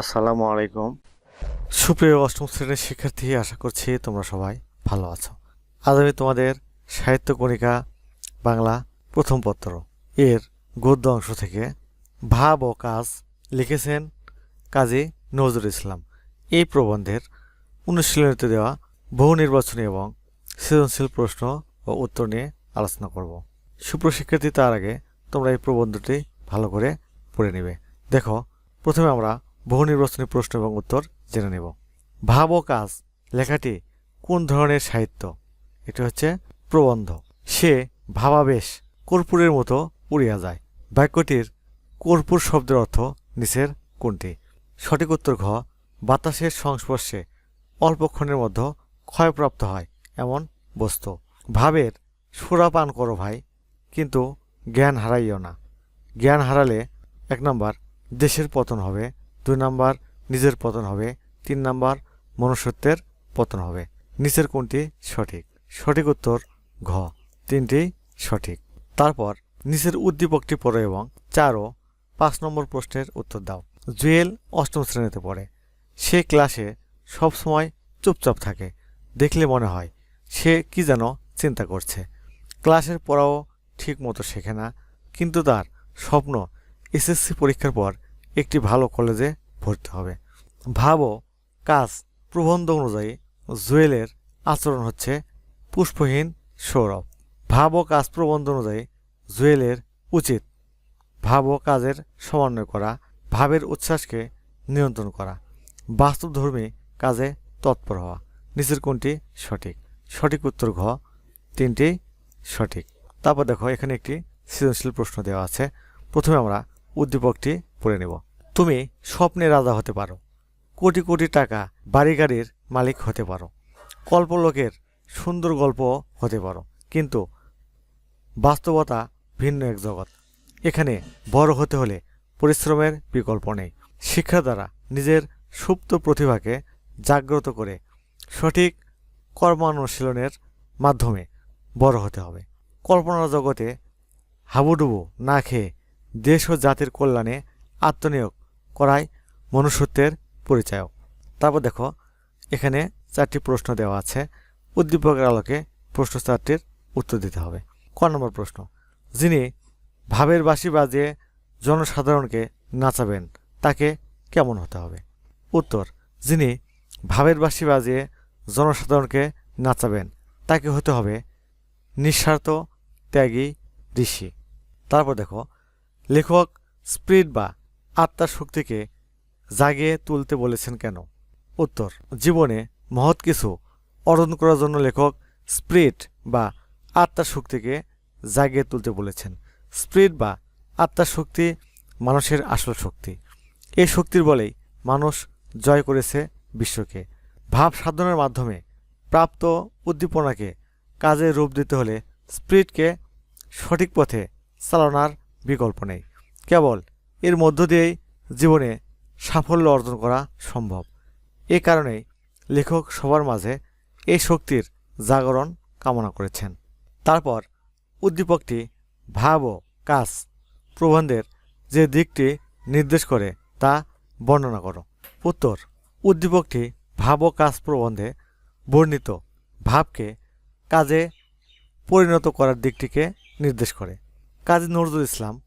আসসালামু আলাইকুম। সুপ্রিয় অষ্টম শ্রেণির শিক্ষার্থী, আশা করছি তোমরা সবাই ভালো আছো। আজ আমি তোমাদের সাহিত্য কণিকা বাংলা প্রথম পত্র এর গদ্য অংশ থেকে ভাব ও কাজ লিখেছেন কাজী নজরুল ইসলাম। এই প্রবন্ধের অনুশীলনীতে দেওয়া বহু নির্বাচনী এবং সৃজনশীল প্রশ্ন ও উত্তর নিয়ে আলোচনা করব। সুপ্রশিক্ষার্থী তার আগে তোমরা এই প্রবন্ধটি ভালো করে পড়ে নেবে। দেখো, প্রথমে আমরা বহু নির্বাচনী প্রশ্ন এবং উত্তর জেনে নেব। ভাব ও কাজ। লেখাটি কোন ধরনের সাহিত্য? এটি হচ্ছে প্রবন্ধ। সে ভাবাবেশ, কর্পূরের মতো উড়িয়া যায়। বাক্যটির কর্পূর শব্দের অর্থ নিচের কোনটি? সঠিক উত্তর ঘ, বাতাসের সংস্পর্শে অল্পক্ষণের মধ্যে ক্ষয়প্রাপ্ত হয় এমন বস্তু। ভাবের, সুরা পান করো ভাই, কিন্তু জ্ঞান হারাইও না। জ্ঞান হারালে এক নম্বর দেশের পতন হবে দুই নাম্বার নিজের পতন হবে, তিন নাম্বার মনুষ্যত্বের পতন হবে। নিচের কোনটি সঠিক? সঠিক উত্তর ঘ। তিনটি সঠিক। তারপর নিচের উদ্দীপকটি পড়ো এবং চার ও পাঁচ নম্বর প্রশ্নের উত্তর দাও। জুয়েল অষ্টম শ্রেণীতে পড়ে। সে ক্লাসে সবসময় চুপচাপ থাকে। দেখলে মনে হয় সে কি যেন চিন্তা করছে। ক্লাসের পড়াও ঠিক মতো শেখে না, কিন্তু তার স্বপ্ন এসএসসি পরীক্ষার পর একটি ভালো কলেজে ভর্তি হবে। ভাবো, কাজ প্রবন্ধ অনুযায়ী জুয়েলের আচরণ হচ্ছে পুষ্পহীন সৌরভ। ভাবো, কাজ প্রবন্ধ অনুযায়ী জুয়েলের উচিত। ভাবো, কাজের সমন্বয় করা, ভাবের উচ্ছ্বাসকে নিয়ন্ত্রণ করা। বাস্তবধর্মী কাজে তৎপর হওয়া। নিচের কোনটি সঠিক? সঠিক উত্তর ঘ, তিনটি সঠিক। তারপর দেখো, এখানে একটি সৃজনশীল প্রশ্ন দেওয়া আছে। প্রথমে আমরা উদ্দীপকটি পড়ে নেব। তুমি স্বপ্নে রাজা হতে পারো। কোটি কোটি টাকা বাড়ি গাড়ির মালিক হতে পারো। কল্পলোকের সুন্দর গল্প হতে পারো। কিন্তু বাস্তবতা ভিন্ন এক জগৎ। এখানে বড় হতে হলে পরিশ্রমের বিকল্প নেই। শিক্ষা দ্বারা নিজের সুপ্ত প্রতিভাকে জাগ্রত করে সঠিক কর্মানুশীলনের মাধ্যমে বড় হতে হবে। কল্পনার জগতে হাবুডুবু না খেয়ে দেশ ও জাতির কল্যাণে আত্মনিয়োগ করাই মনুষ্যত্বের পরিচায়ক। তারপর দেখো, এখানে চারটি প্রশ্ন দেওয়া আছে। উদ্দীপকের আলোকে প্রশ্ন চারটির উত্তর দিতে হবে। ক নম্বর প্রশ্ন, যিনি ভাবের বাঁশি বাজিয়ে জনসাধারণকে নাচাবেন, তাকে কেমন হতে হবে? উত্তর, যিনি ভাবের বাঁশি বাজিয়ে জনসাধারণকে নাচাবেন, তাকে হতে হবে নিঃস্বার্থ ত্যাগী ঋষি। তারপর দেখো, লেখক স্পিরিট বা আত্মার শক্তিকে জাগিয়ে তুলতে বলেছেন কেন? উত্তর, জীবনে মহৎ কিছু অর্জন করার জন্য লেখক স্প্রিট বা আত্মার শক্তিকে জাগিয়ে তুলতে বলেছেন। স্প্রিট বা আত্মার শক্তি মানুষের আসল শক্তি। এই শক্তির বলেই মানুষ জয় করেছে বিশ্বকে। ভাব সাধনের মাধ্যমে প্রাপ্ত উদ্দীপনাকে কাজে রূপ দিতে হলে স্প্রিটকে সঠিক পথে চালানোর বিকল্প নেই। কেবল এর মধ্য দিয়েই জীবনে সাফল্য অর্জন করা সম্ভব। এ কারণেই লেখক সবার মাঝে এই শক্তির জাগরণ কামনা করেছেন। তারপর উদ্দীপকটি ভাব ও কাজ প্রবন্ধের যে দিকটি নির্দেশ করে তা বর্ণনা করো। উত্তর, উদ্দীপকটি ভাব ও কাজ প্রবন্ধে বর্ণিত ভাবকে কাজে পরিণত করার দিকটিকে নির্দেশ করে। কাজী নজরুল ইসলাম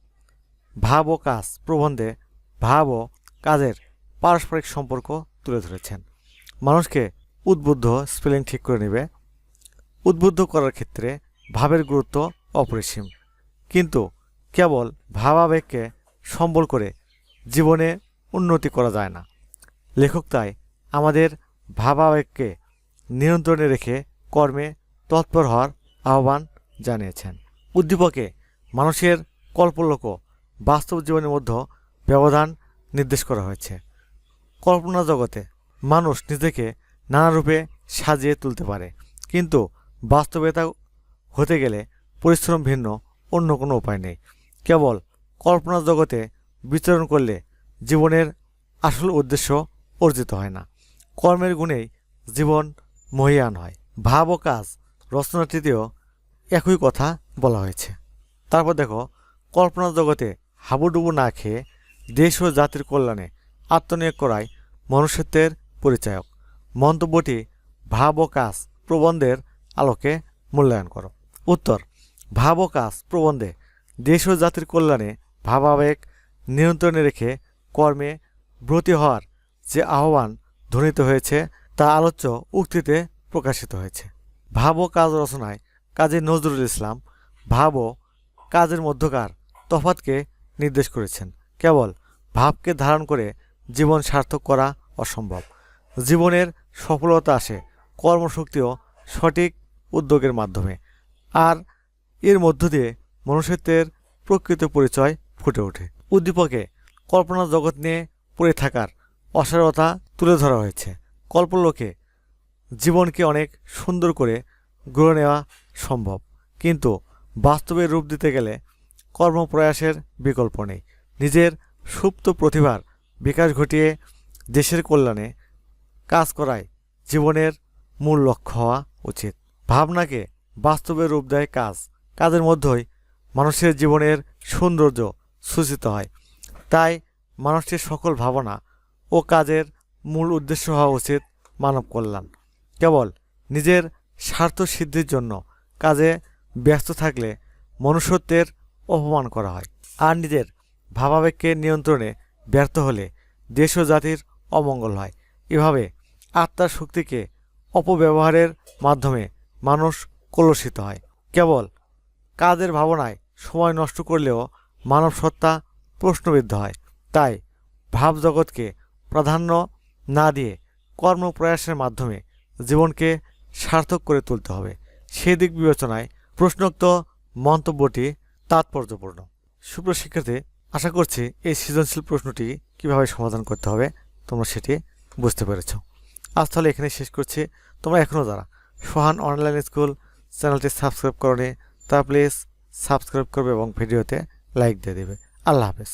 ভাব ও কাজ প্রবন্ধে ভাব ও কাজের পারস্পরিক সম্পর্ক তুলে ধরেছেন। মানুষকে উদ্বুদ্ধ স্পেলিং ঠিক করে নেবে। উদ্বুদ্ধ করার ক্ষেত্রে ভাবের গুরুত্ব অপরিসীম। কিন্তু কেবল ভাবাবেগকে সম্বল করে জীবনে উন্নতি করা যায় না। লেখক তাই আমাদের ভাবাবেগকে নিয়ন্ত্রণে রেখে কর্মে তৎপর হওয়ার আহ্বান জানিয়েছেন। উদ্দীপকে মানুষের কল্পলোক বাস্তব জীবনের মধ্যে ব্যবধান নির্দেশ করা হয়েছে। কল্পনা জগতে মানুষ নিজেকে নানা রূপে সাজিয়ে তুলতে পারে, কিন্তু বাস্তবেতা হতে গেলে পরিশ্রম ভিন্ন, অন্য কোনো উপায় নেই। কেবল কল্পনা জগতে বিচরণ করলে জীবনের আসল উদ্দেশ্য অর্জিত হয় না। কর্মের গুণেই জীবন মহিয়ান হয়। ভাব ও কাজ রচনাটিতেও একই কথা বলা হয়েছে। তারপর দেখো, কল্পনা জগতে হাবুডুবু না খেয়ে দেশ ও জাতির কল্যাণে আত্মনিয়োগ করাই মনুষ্যত্বের পরিচায়ক। মন্তব্যটি ভাব ও কাজ প্রবন্ধের আলোকে মূল্যায়ন করো। উত্তর, ভাব ও কাজ প্রবন্ধে দেশ ও জাতির কল্যাণে ভাবাবেগ নিয়ন্ত্রণে রেখে কর্মে ব্রতী হওয়ার যে আহ্বান ধ্বনিত হয়েছে তা আলোচ্য উক্তিতে প্রকাশিত হয়েছে। ভাব ও কাজ রচনায় কাজী নজরুল ইসলাম ভাব ও কাজের মধ্যকার তফাতকে নির্দেশ করেছেন। কেবল ভাবকে ধারণ করে জীবন সার্থক করা অসম্ভব। জীবনের সফলতা আসে কর্মশক্তিও সঠিক উদ্যোগের মাধ্যমে। আর এর মধ্য দিয়ে মনুষ্যত্বের প্রকৃত পরিচয় ফুটে ওঠে। উদ্দীপকে কল্পনা জগৎ নিয়ে পড়ে থাকার অসারতা তুলে ধরা হয়েছে। কল্পলোকে জীবনকে অনেক সুন্দর করে গড়ে নেওয়া সম্ভব। কিন্তু বাস্তবে রূপ দিতে গেলে কর্মপ্রয়াসের বিকল্প নেই। নিজের সুপ্ত প্রতিভার বিকাশ ঘটিয়ে দেশের কল্যাণে কাজ করাই জীবনের মূল লক্ষ্য হওয়া উচিত। ভাবনাকে বাস্তবে রূপ দেয় কাজ। কাজের মধ্যেই মানুষের জীবনের সৌন্দর্য সূচিত হয়। তাই মানুষের সকল ভাবনা ও কাজের মূল উদ্দেশ্য হওয়া উচিত মানব কল্যাণ। কেবল নিজের স্বার্থ সিদ্ধির জন্য কাজে ব্যস্ত থাকলে মনুষ্যত্বের অপমান করা হয় আর নিজের ভাবাবেগকে নিয়ন্ত্রণে ব্যর্থ হলে দেশ ও জাতির অমঙ্গল হয়। এভাবে আত্মার শক্তিকে অপব্যবহারের মাধ্যমে মানুষ কলুষিত হয়। কেবল কাজের ভাবনায় সময় নষ্ট করলেও মানব সত্তা প্রশ্নবিদ্ধ হয়। তাই ভাবজগৎকে প্রাধান্য না দিয়ে কর্মপ্রয়াসের মাধ্যমে জীবনকে সার্থক করে তুলতে হবে। সেদিক বিবেচনায় প্রশ্নোক্ত মন্তব্যটি তাৎপর্যপূর্ণ। সুপ্র শিক্ষার্থী, আশা করছি এই সৃজনশীল প্রশ্নটি কীভাবে সমাধান করতে হবে তোমরা সেটি বুঝতে পেরেছ। আজ তাহলে এখানে শেষ করছি। তোমরা এখনও যারা সোহান অনলাইন স্কুল চ্যানেলটি সাবস্ক্রাইব করনি, তা প্লিজ সাবস্ক্রাইব করবে এবং ভিডিওতে লাইক দিয়ে দেবে। আল্লাহ হাফেজ।